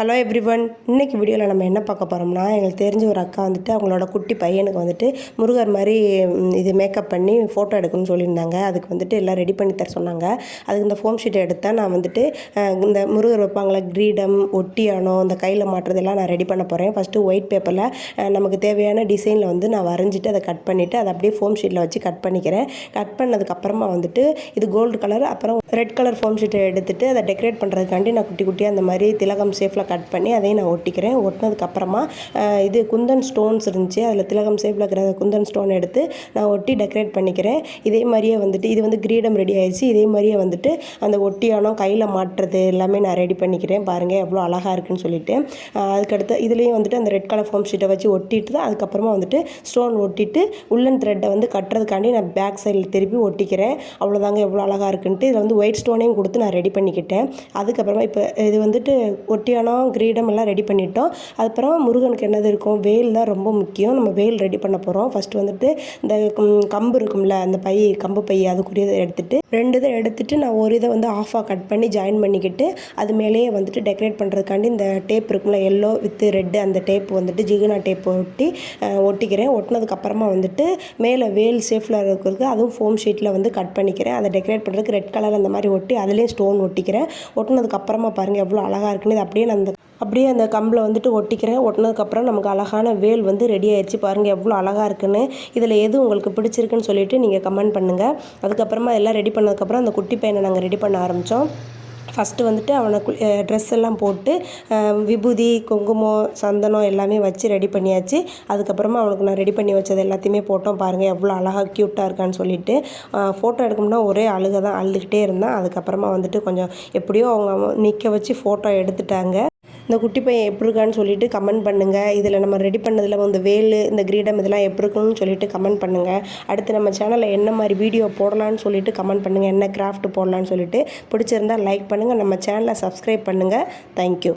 Hello every one இன்றைக்கி வீடியோவில் நம்ம என்ன பார்க்க போகிறோம்னா எங்களுக்கு தெரிஞ்ச ஒரு அக்கா வந்துட்டு அவங்களோட குட்டி பையனுக்கு வந்துட்டு முருகர் மாதிரி இது மேக்கப் பண்ணி ஃபோட்டோ எடுக்கணும்னு சொல்லியிருந்தாங்க. அதுக்கு வந்துட்டு எல்லாம் ரெடி பண்ணி தர சொன்னாங்க. அதுக்கு இந்த ஃபோம் ஷீட்டை எடுத்தால் நான் வந்துட்டு இந்த முருகர் வைப்பாங்களே கிரீடம் ஒட்டியானம் இந்த கையில் மாட்டுறதெல்லாம் நான் ரெடி பண்ண போகிறேன் ஃபஸ்ட்டு ஒயிட் பேப்பரில் நமக்கு தேவையான டிசைனில் வந்து நான் வரைஞ்சிட்டு அதை கட் பண்ணிவிட்டு அதை அப்படியே ஃபோம் ஷீட்டில் வச்சு கட் பண்ணிக்கிறேன். கட் பண்ணதுக்கப்புறமா வந்துட்டு இது கோல்டு கலர் அப்புறம் ரெட் கலர் ஃபோம் ஷீட்டை எடுத்துகிட்டு அதை டெக்கரேட் பண்ணுறதுக்காண்டி நான் குட்டி குட்டியாக அந்த மாதிரி திலகம் சேஃபில் கட் பண்ணி அதையும் நான் ஒட்டிக்கிறேன். ஒட்டினதுக்கப்புறமா இது குந்தன் ஸ்டோன்ஸ் இருந்துச்சு. அதில் திலகம் ஷேப்பில் இருக்கிற குந்தன் ஸ்டோன் எடுத்து நான் ஒட்டி டெக்கரேட் பண்ணிக்கிறேன். இதே மாதிரியே வந்துட்டு இது வந்து கிரீடம் ரெடி ஆயிடுச்சு. இதே மாதிரியே வந்துட்டு அந்த ஒட்டியானம் கையில் மாட்டுறது எல்லாமே நான் ரெடி பண்ணிக்கிறேன். பாருங்கள் எவ்வளோ அழகாக இருக்குன்னு சொல்லிட்டு. அதுக்கடுத்து இதுலேயும் வந்துட்டு அந்த ரெட் கலர் ஃபோம் ஷீட்டை வச்சு ஒட்டிட்டு தான் அதுக்கப்புறமா வந்துட்டு ஸ்டோன் ஒட்டிட்டு உள்ளன் த்ரெட்டை வந்து கட்டுறதுக்காண்டி நான் பேக் சைடில் திருப்பி ஒட்டிக்கிறேன். அவ்வளோதாங்க எவ்வளோ அழகாக இருக்குன்ட்டு. இதில் வந்து ஒயிட் ஸ்டோனையும் கொடுத்து நான் ரெடி பண்ணிக்கிட்டேன். அதுக்கப்புறமா இப்போ இது வந்துட்டு ஒட்டியானம் எல்லாம் கிரீடமெல்லாம் ரெடி பண்ணிட்டோம். அதுக்கப்புறம் முருகனுக்கு என்னது இருக்கும்? வேல் தான் ரொம்ப முக்கியம். நம்ம வேல் ரெடி பண்ண போகிறோம் ஃபஸ்ட்டு வந்துட்டு இந்த கம்பு இருக்கும்ல அந்த பை கம்பு பை அதுக்குரியதை எடுத்துட்டு ரெண்டு இதை எடுத்துட்டு நான் ஒரு இதை வந்து ஆஃபாக கட் பண்ணி ஜாயின் பண்ணிக்கிட்டு அது மேலேயே வந்துட்டு டெக்கரேட் பண்ணுறதுக்காண்டி இந்த டேப் இருக்கும்ல எல்லோ வித்து ரெட்டு அந்த டேப் வந்துட்டு ஜிகுனா டேப் ஒட்டி ஒட்டிக்கிறேன். ஒட்டினதுக்கப்புறமா வந்துட்டு மேலே வேல் சேஃபில் இருக்கிறதுக்கு அதுவும் ஃபோம் ஷீட்டில் வந்து கட் பண்ணிக்கிறேன். அதை டெக்கரேட் பண்ணுறதுக்கு ரெட் கலர் அந்த மாதிரி ஒட்டி அதுலேயும் ஸ்டோன் ஒட்டிக்கிறேன். ஒட்டினதுக்கப்புறமா பாருங்கள் எவ்வளோ அழகாக இருக்குன்னு. இது அப்படியே நான் அந்த அப்படியே அந்த கம்பில் வந்துட்டு ஒட்டிக்கிறேன். ஒட்டினதுக்கப்புறம் நமக்கு அழகான வேல் வந்து ரெடி ஆயிடுச்சு பாருங்கள் எவ்வளோ அழகாக இருக்குன்னு. இதில் எது உங்களுக்கு பிடிச்சிருக்குன்னு சொல்லிட்டு நீங்கள் கமெண்ட் பண்ணுங்கள் அதுக்கப்புறமா எல்லாம் ரெடி பண்ணதுக்கப்புறம் அந்த குட்டி பையனை நாங்கள் ரெடி பண்ண ஆரம்பித்தோம். ஃபஸ்ட்டு வந்துட்டு அவனை ட்ரெஸ் எல்லாம் போட்டு விபூதி குங்குமம் சந்தனம் எல்லாமே வச்சு ரெடி பண்ணியாச்சு. அதுக்கப்புறமா அவனுக்கு நான் ரெடி பண்ணி வச்சது எல்லாத்தையுமே போட்டோம். பாருங்கள் எவ்வளோ அழகாக க்யூட்டாக இருக்கான்னு சொல்லிட்டு. ஃபோட்டோ எடுக்கணும்னா ஒரே அழுக தான் அழுதுகிட்டே இருந்தேன். அதுக்கப்புறமா வந்துட்டு கொஞ்சம் எப்படியோ அவங்க நிற்க வச்சு ஃபோட்டோ எடுத்துட்டாங்க. இந்த குட்டி பையன் எப்படி இருக்கான்னு சொல்லிட்டு கமெண்ட் பண்ணுங்கள் இதில் நம்ம ரெடி பண்ணதில் இந்த வேலு இந்த கிரீடம் இதெல்லாம் எப்படி இருக்குன்னு சொல்லிட்டு கமெண்ட் பண்ணுங்கள் அடுத்து நம்ம சேனலில் என்ன மாதிரி வீடியோ போடலான்னு சொல்லிட்டு கமெண்ட் பண்ணுங்கள் என்ன கிராஃப்ட் போடலான்னு சொல்லிட்டு. பிடிச்சிருந்தா லைக் பண்ணுங்கள் நம்ம சேனலை சப்ஸ்கிரைப் பண்ணுங்கள் தேங்க்யூ